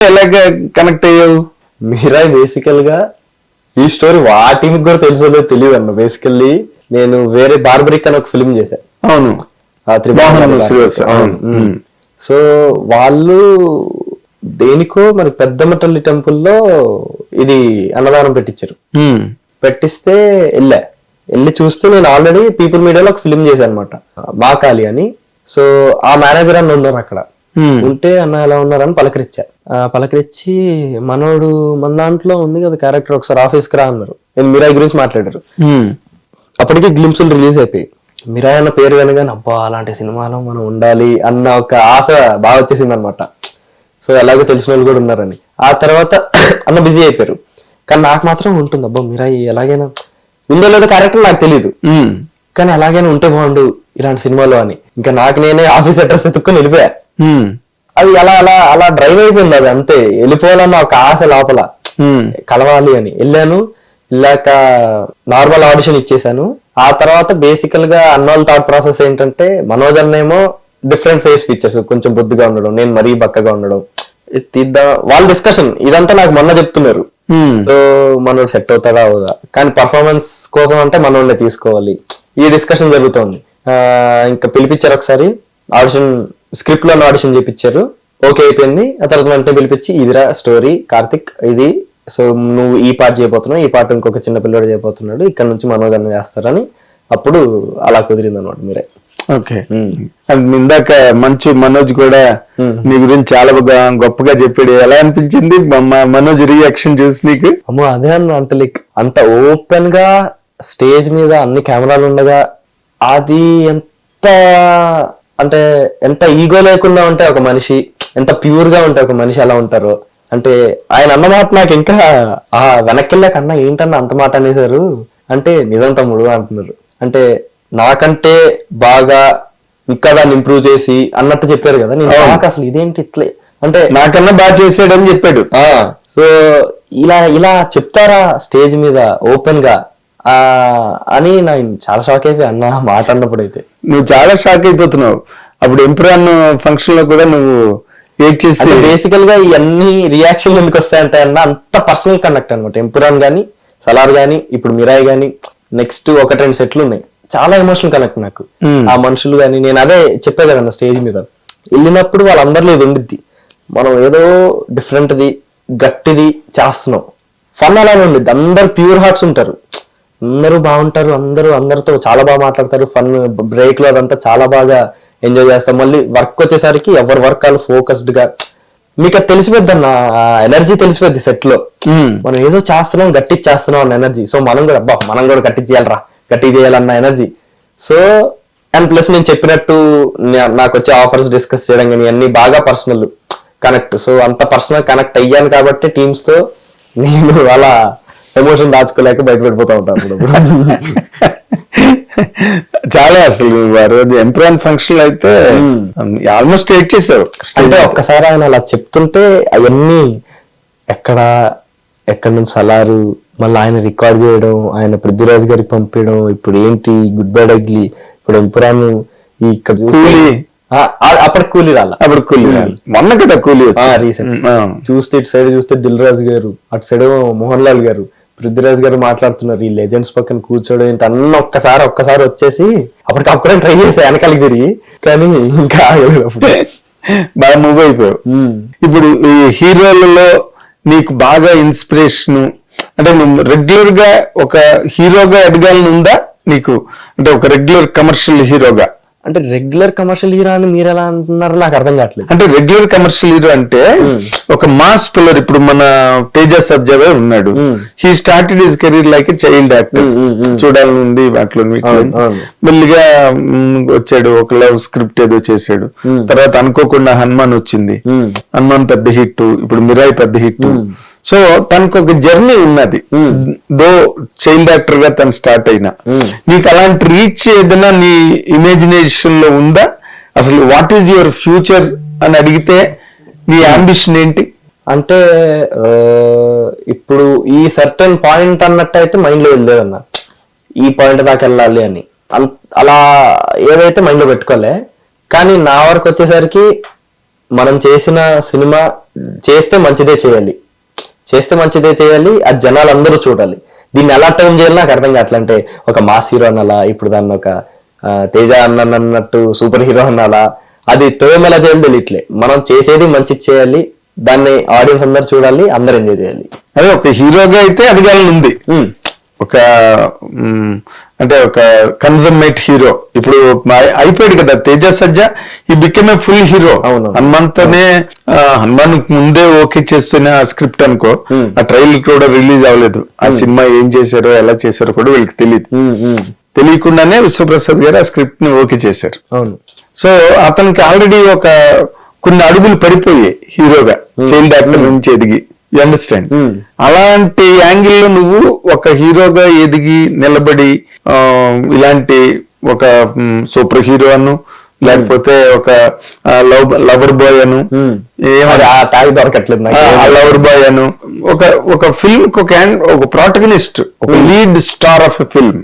ఎలాగ కనెక్ట్ అయ్యావు? మీరా బేసికల్గా ఈ స్టోరీ టీంకి కూడా తెలుసో తెలియదు అన్న బేసికల్లీ నేను వేరే బార్బరిక్ అని ఒక ఫిల్మ్ చేశాను అవును. ఆ త్రిభువన్. శ్రీవాస్, అవును. సో వాళ్ళు దేనికో మరి పెద్దమ్మ తల్లి టెంపుల్లో ఇది అన్నదానం పెట్టించారు ఉమ్. పెట్టిస్తే వెళ్ళా. వెళ్ళి చూస్తే నేను ఆల్రెడీ పీపుల్ మీడియాలో ఒక ఫిల్మ్ చేశాను అనమాట మాకాలి అని. సో ఆ మేనేజర్ అన్న ఉన్నారు అక్కడ. ఉంటే అన్న ఎలా ఉన్నారని పలకరించా. ఆ, పలకరించి మనోడు మన దాంట్లో ఉంది కదా క్యారెక్టర్ ఒకసారి ఆఫీస్కి రా అన్నారు. నేను మీరాయి గురించి మాట్లాడారు. అప్పటికే గ్లిమ్స్లు రిలీజ్ అయిపోయి మిరాయ్ అన్న పేరు వినగానే అబ్బా అలాంటి సినిమాలో మనం ఉండాలి అన్న ఒక ఆశ బాగా వచ్చేసింది అనమాట సో ఎలాగో తెలిసిన వాళ్ళు కూడా ఉన్నారని. ఆ తర్వాత అన్న బిజీ అయిపోయారు. కానీ నాకు మాత్రం ఉంటుంది అబ్బా మిరాయి ఎలాగైనా ఉందో లేదో క్యారెక్టర్ నాకు తెలియదు. కానీ ఎలాగైనా ఉంటే బాగుండు ఇలాంటి సినిమాలో అని. ఇంకా నాకు నేనే ఆఫీస్ అడ్రస్ ఎత్తుక్కొని వెళ్ళిపోయా. అది అలా అలా అలా డ్రైవ్ అయిపోయింది అది అంతే. వెళ్ళిపోవాలన్న ఒక ఆశ లోపల. కలవాలి అని. వెళ్ళాను. వెళ్ళాక నార్మల్ ఆడిషన్ ఇచ్చేసాను ఆ తర్వాత బేసికల్గా అన్నోల్ థాట్ ప్రాసెస్ ఏంటంటే మనోజ్ అన్నేమో డిఫరెంట్ ఫేస్ ఫీచర్స్ కొంచెం బొద్దుగా ఉండడం నేను మరీ బక్కగా ఉండడం. తీద్దాం. వాళ్ళ డిస్కషన్ ఇదంతా నాకు మొన్న చెప్తున్నారు. సో మనోడు సెట్ అవుతాడా అవుదా? కానీ పర్ఫార్మెన్స్ కోసం అంటే మనోడిని తీసుకోవాలి. ఈ డిస్కషన్ జరుగుతోంది. ఇంకా పిలిపించారు ఒకసారి. ఆడిషన్ స్క్రిప్ట్లో ఆడిషన్ చేపించారు ఓకే అయిపోయింది. ఆ తర్వాత వెంటనే పిలిపించి ఇదిరా స్టోరీ కార్తిక్ ఇది సో నువ్వు ఈ పార్ట్ చేయబోతున్నావు ఈ పార్ట్ ఇంకొక చిన్న పిల్లడు చేయబోతున్నాడు ఇక్కడ నుంచి మనోజ్ అన్న చేస్తారని అప్పుడు అలా కుదిరింది అనమాట మీరే. ఓకే. అండ్ ఇందాక మంచు మనోజ్ కూడా నీ గురించి చాలా గొప్పగా చెప్పాడు. ఎలా అనిపించింది? మనోజ్ రియాక్షన్ చూసి నీకు? అమ్మో అదే అన్న అంటే లైక్ అంత ఓపెన్గా స్టేజ్ మీద అన్ని కెమెరాలు ఉండగా అది ఎంత అంటే ఎంత ఈగో లేకుండా ఉంటే ఒక మనిషి ఎంత ప్యూర్గా ఉంటే ఒక మనిషి ఎలా ఉంటారో. అంటే ఆయన అన్న మాట నాకు ఇంకా ఆ వెనక్కి వెళ్ళాక అన్న ఏంటన్న అంత మాట అనేసారు అంటే నిజం తమ్ముడు అంటున్నారు. అంటే నాకంటే బాగా ఇంకా దాన్ని ఇంప్రూవ్ చేసి అన్నట్టు చెప్పారు కదా. నేను నాకు అసలు ఇదేంటి ఇట్లే? అంటే నాకన్నా బాగా చేసాడని చెప్పాడు. ఆ సో ఇలా ఇలా చెప్తారా స్టేజ్ మీద ఓపెన్గా? అని నేను చాలా షాక్ అయిపోయి అన్న మాట అన్నప్పుడు అయితే నువ్వు చాలా షాక్ అయిపోతున్నావు. అప్పుడు ఎంప్రాన్ ఫంక్షన్లో కూడా నువ్వు చేసి బేసికల్గా ఇవన్నీ రియాక్షన్లు ఎందుకు వస్తాయంటే అన్న అంత పర్సనల్ కనెక్ట్ అనమాట ఎంపురాన్ గానీ సలార్ గానీ ఇప్పుడు మిరాయ్ గానీ నెక్స్ట్ ఒకటి రెండు సెట్లు ఉన్నాయి. చాలా ఎమోషనల్ కనెక్ట్ నాకు. Hmm. ఆ మనుషులు గానీ నేను అదే చెప్పే కదన్న స్టేజ్ మీద. వెళ్ళినప్పుడు వాళ్ళందరిలో ఇది ఉండిద్ది. మనం ఏదో డిఫరెంట్ది గట్టిది చేస్తున్నాం. ఫన్ అలానే ఉండిద్ది. అందరు ప్యూర్ హార్ట్స్ ఉంటారు. అందరూ బాగుంటారు అందరూ అందరితో చాలా బాగా మాట్లాడతారు ఫన్ బ్రేక్లో అదంతా చాలా బాగా ఎంజాయ్ చేస్తాం. మళ్ళీ వర్క్ వచ్చేసరికి ఎవరి వర్క్ వాళ్ళు ఫోకస్డ్గా మీకు అది తెలిసిపోద్ది అన్న ఎనర్జీ తెలిసిపోద్ది సెట్లో. ఉమ్. మనం ఏదో చేస్తున్నాం గట్టి చేస్తున్నాం అన్న ఎనర్జీ సో మనం కూడా అబ్బా మనం కూడా గట్టి చేయాలరా గట్టి చేయాలన్న ఎనర్జీ సో అండ్ ప్లస్ నేను చెప్పినట్టు నాకు వచ్చే ఆఫర్స్ డిస్కస్ చేయడం కానీ అన్ని బాగా పర్సనల్ కనెక్ట్ సో అంత పర్సనల్ కనెక్ట్ అయ్యాను కాబట్టి టీమ్స్తో నేను అలా ఎమోషన్ దాచుకోలేక బయట పెట్టిపోతా అప్పుడప్పుడు. చాలా అసలు రోజు ఎంప్రాన్ ఫంక్షన్ అయితే ఆల్మోస్ట్ ఏడ్ చేసావు అంటే ఒక్కసారి ఆయన అలా చెప్తుంటే అవన్నీ ఎక్కడ ఎక్కడి నుంచి సలారు మళ్ళీ ఆయన రికార్డ్ చేయడం ఆయన పృథ్వీరాజ్ గారికి పంపించడం ఇప్పుడు ఏంటి గుడ్ బై డగ్లీ ఇప్పుడు ఎంపురాను ఇక్కడ చూస్తే- కూలీ. రాల అప్పుడు కూలీ మొన్న కదా కూలీ. రీసెంట్ ఆ. చూస్తే ఇటు సైడ్ చూస్తే దిల్ రాజు గారు అటు సైడ్ మోహన్ లాల్ గారు పృథ్వీరాజ్ గారు మాట్లాడుతున్నారు ఈ లెజెండ్స్ పక్కన కూర్చోవడం ఏంటి? అన్న ఒక్కసారి ఒక్కసారి వచ్చేసి అప్పటికి అప్పుడే ట్రై చేసా వెనకాలకి తిరిగి. కానీ ఇంకా ఆగలేదు అప్పుడు. బాగా మూవ్ అయిపోయావు. ఇప్పుడు ఈ హీరోలలో నీకు బాగా ఇన్స్పిరేషన్ అంటే నువ్వు రెగ్యులర్గా ఒక హీరోగా ఎదగాలని ఉందా నీకు అంటే ఒక రెగ్యులర్ కమర్షియల్ హీరోగా అంటే రెగ్యులర్ కమర్షియల్ హీరో అని మీరు ఎలా అంటున్నారో నాకు అర్థం కావట్లేదు. అంటే రెగ్యులర్ కమర్షియల్ హీరో అంటే ఒక మాస్ పిల్లర్ ఇప్పుడు మన తేజ సజ్జవే ఉన్నాడు. He started his career like child actor చూడాలని ఉంది వాటిలో. మెల్లిగా వచ్చాడు ఒక లవ్ స్క్రిప్ట్ ఏదో చేశాడు. తర్వాత అనుకోకుండా హనుమాన్ వచ్చింది. Hmm. హనుమాన్ పెద్ద హిట్. ఇప్పుడు మిరాయి పెద్ద హిట్. సో తనకు ఒక జర్నీ ఉన్నది. దో చైల్డ్ యాక్టర్గా తను స్టార్ట్ అయినా. నీకు అలాంటి రీచ్ ఏదైనా నీ ఇమాజినేషన్లో ఉందా? అసలు వాట్ ఈస్ యువర్ ఫ్యూచర్ అని అడిగితే నీ అంబిషన్ ఏంటి? అంటే ఇప్పుడు ఈ సర్టెన్ పాయింట్ అన్నట్టు అయితే మైండ్లో వెళ్ళలేదన్న ఈ పాయింట్ దాకా వెళ్ళాలి అని. అన్- అలా ఏదైతే మైండ్లో పెట్టుకోలే కానీ నా వరకు వచ్చేసరికి మనం చేసిన సినిమా చేస్తే మంచిదే చేయాలి. చేస్తే మంచిదే చేయాలి అది జనాలు అందరూ చూడాలి. దీన్ని ఎలా టర్న్ చేయాలి నాకు అర్థం కావట్లే. అంటే ఒక మాస్ హీరో అనాలా ఇప్పుడు దాన్ని ఒక తేజ అన్న అన్నట్టు సూపర్ హీరో అనాలా అది టర్మ్ ఎలా చేయాలి తెలియట్లే. మనం చేసేది మంచి చేయాలి దాన్ని ఆడియన్స్ అందరు చూడాలి అందరు ఎంజాయ్ చేయాలి. అదే ఒక హీరోగా అయితే అడగాలని ఉంది ఒక అంటే ఒక కన్జర్మేట్ హీరో ఇప్పుడు అయిపోయాడు కదా తేజ సజ్జ ఈ బికెమ్ ఏ ఫుల్ హీరో. హనుమంతోనే ఆ, హనుమాన్ ముందే ఓకే చేస్తున్న స్క్రిప్ట్ అనుకో. ఆ ట్రైలర్ కూడా రిలీజ్ అవ్వలేదు. ఆ సినిమా ఏం చేశారో ఎలా చేశారో కూడా వీళ్ళకి తెలియదు తెలియకుండానే విశ్వప్రసాద్ గారు ఆ స్క్రిప్ట్ని ఓకే చేశారు. అవును. సో అతనికి ఆల్రెడీ ఒక కొన్ని అడుగులు పడిపోయాయి హీరోగా. చైల్డ్ యాక్టర్ నుంచి ఎదిగి. Understand Hmm. అలాంటి యాంగిల్లో నువ్వు ఒక హీరోగా ఎదిగి నిలబడి ఇలాంటి ఒక సూపర్ హీరో అను లేకపోతే ఒక లవ్ లవర్ బాయ్ అను ట్యాగ్ దొరకట్లేదు లవర్ బాయ్ అను ఒక ఒక ఫిల్మ్ ఒక ఒక ప్రాటగనిస్ట్ ఒక lead star of a film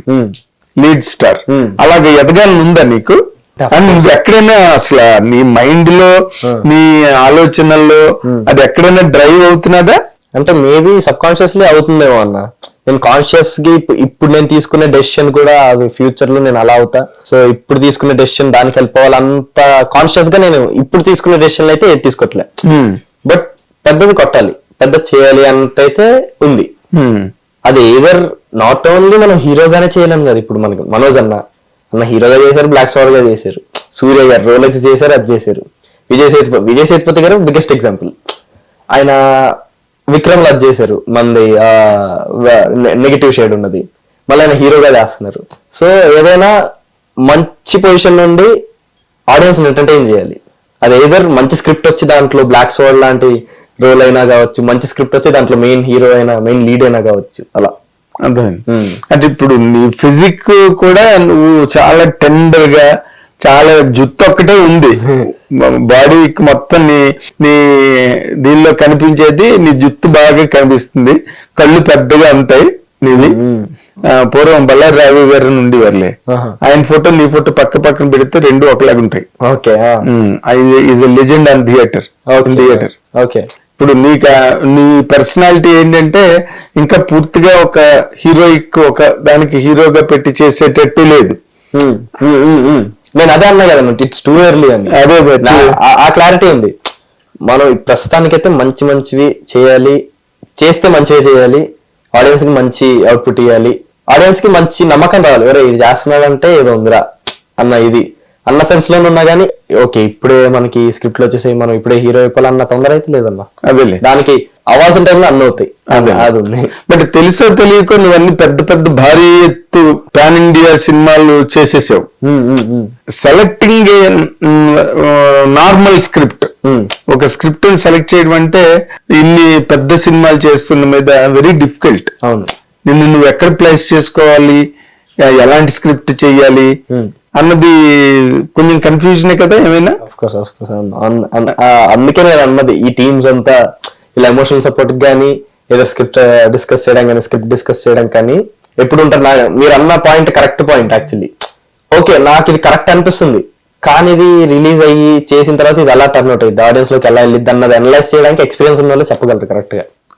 lead star Hmm. అలాగే ఎదగాలని ఉందా నీకు? నువ్వు ఎక్కడైనా అసలు నీ మైండ్లో Hmm. నీ ఆలోచనల్లో అది ఎక్కడైనా డ్రైవ్ అవుతున్నదా? అంటే మేబీ సబ్ కాన్షియస్లీ అవుతుందేమో అన్న. నేను కాన్షియస్గా ఇప్పు- ఇప్పుడు నేను తీసుకునే డెసిషన్ కూడా అది ఫ్యూచర్లో నేను అలా అవుతా. సో ఇప్పుడు తీసుకునే డెసిషన్ దానికి హెల్ప్ అవ్వాలి అంత కాన్షియస్గా నేను ఇప్పుడు తీసుకునే డెసిషన్ అయితే ఏది తీసుకోవట్లే బట్ పెద్దది కొట్టాలి. పెద్ద చేయాలి అంతైతే ఉంది. అది ఏదర్ నాట్ ఓన్లీ మనం హీరోగానే చేయలేం కదా ఇప్పుడు మనకి. మనోజ్ అన్న. మా హీరోగా చేశారు బ్లాక్ స్టార్గా చేశారు. సూర్య గారు రోలెక్స్ చేశారు అది చేశారు. విజయ్ సేతుపతి విజయ్ సేతుపతి గారు బిగ్గెస్ట్ ఎగ్జాంపుల్ ఆయన విక్రమ్ అది చేశారు మంది నెగిటివ్ షేడ్ ఉన్నది. మళ్ళీ ఆయన హీరోగా చేస్తున్నారు సో ఏదైనా మంచి పొజిషన్ నుండి ఆడియన్స్ ఎంటర్టైన్ చేయాలి. అది ఏదర్ మంచి స్క్రిప్ట్ వచ్చి దాంట్లో బ్లాక్ స్వాడ్ లాంటి రోల్ అయినా కావచ్చు మంచి స్క్రిప్ట్ వచ్చి దాంట్లో మెయిన్ హీరో అయినా మెయిన్ లీడ్ అయినా కావచ్చు అలా. అర్థమైంది. అంటే ఇప్పుడు నీ ఫిజిక్ కూడా నువ్వు చాలా టెండర్గా చాలా జుత్తు ఒక్కటే ఉంది. బాడీకి మొత్తం నీ నీ దీనిలో కనిపించేది నీ జుత్తు బాగా కనిపిస్తుంది. కళ్ళు పెద్దగా ఉంటాయి ఆ, పూర్వం బల్లారి రాఘవ గారి నుండి వర్లే ఆహా. ఆయన ఫోటో నీ ఫోటో పక్క పక్కన పెడితే రెండు ఒకలాగా ఉంటాయి. Okay is a legend on theatre. Theatre. Okay. ఇప్పుడు నీకు నీ పర్సనాలిటీ ఏంటంటే ఇంకా పూర్తిగా ఒక హీరోయిక్ ఒక దానికి హీరోగా పెట్టి చేసేటట్టు లేదు. నేను అదే అన్నా కదా ఇట్స్ టూ ఇయర్లీ అని. అదే ఆ- క్లారిటీ ఉంది. మనం ప్రస్తుతానికైతే మంచి మంచివి చేయాలి చేస్తే మంచిగా చేయాలి ఆడియన్స్కి మంచి అవుట్పుట్ ఇవ్వాలి ఆడియన్స్కి మంచి నమ్మకం రావాలి. ఎవరో ఇది చేస్తున్నాడంటే ఏదో ఉందిరా అన్న ఇది. అన్న సెన్స్లోనే ఉన్నా కానీ ఓకే ఇప్పుడే మనకి స్క్రిప్ట్లో వచ్చేసి మనం ఇప్పుడే హీరో అయిపోవాలన్న తొందర అయితే లేదన్న అదేలే దానికి అవ్వాల్సిన టైంలో అన్న అవుతాయి. అదే. అది ఉంది బట్ తెలుసో తెలియకో నువ్వన్నీ పెద్ద పెద్ద భారీ ఎత్తు పాన్ ఇండియా సినిమాలు చేసేసావు. Selecting normal script. ఒక స్క్రిప్ట్ సెలెక్ట్ చేయడం అంటే ఇన్ని పెద్ద సినిమాలు చేస్తున్న మీద వెరీ డిఫికల్ట్ అవును. నిన్ను నువ్వు ఎక్కడ ప్లేస్ చేసుకోవాలి? ఎలాంటి స్క్రిప్ట్ చేయాలి. అన్నది కొంచెం కన్ఫ్యూజనే కదా ఏమైనా? అందుకే నేను అన్నది ఈ టీమ్స్ అంతా ఇలా ఎమోషనల్ సపోర్ట్ కానీ ఏదో స్క్రిప్ట్ డిస్కస్ చేయడం కానీ స్క్రిప్ట్ డిస్కస్ చేయడం కానీ ఎప్పుడు ఉంటారు. నా మీరు అన్న point correct point actually okay నాకు ఇది కరెక్ట్ అనిపిస్తుంది. కానీ ఇది రిలీజ్ అయ్యి చేసిన తర్వాత ఇది ఎలా టర్న్ అవుతుంది ఆడియన్స్లోకి ఎలా వెళ్ళిద్ది అన్నది అనలైజ్ చేయడానికి ఎక్స్పీరియన్స్ ఉన్న వాళ్ళు చెప్పగలరు కరెక్ట్గా.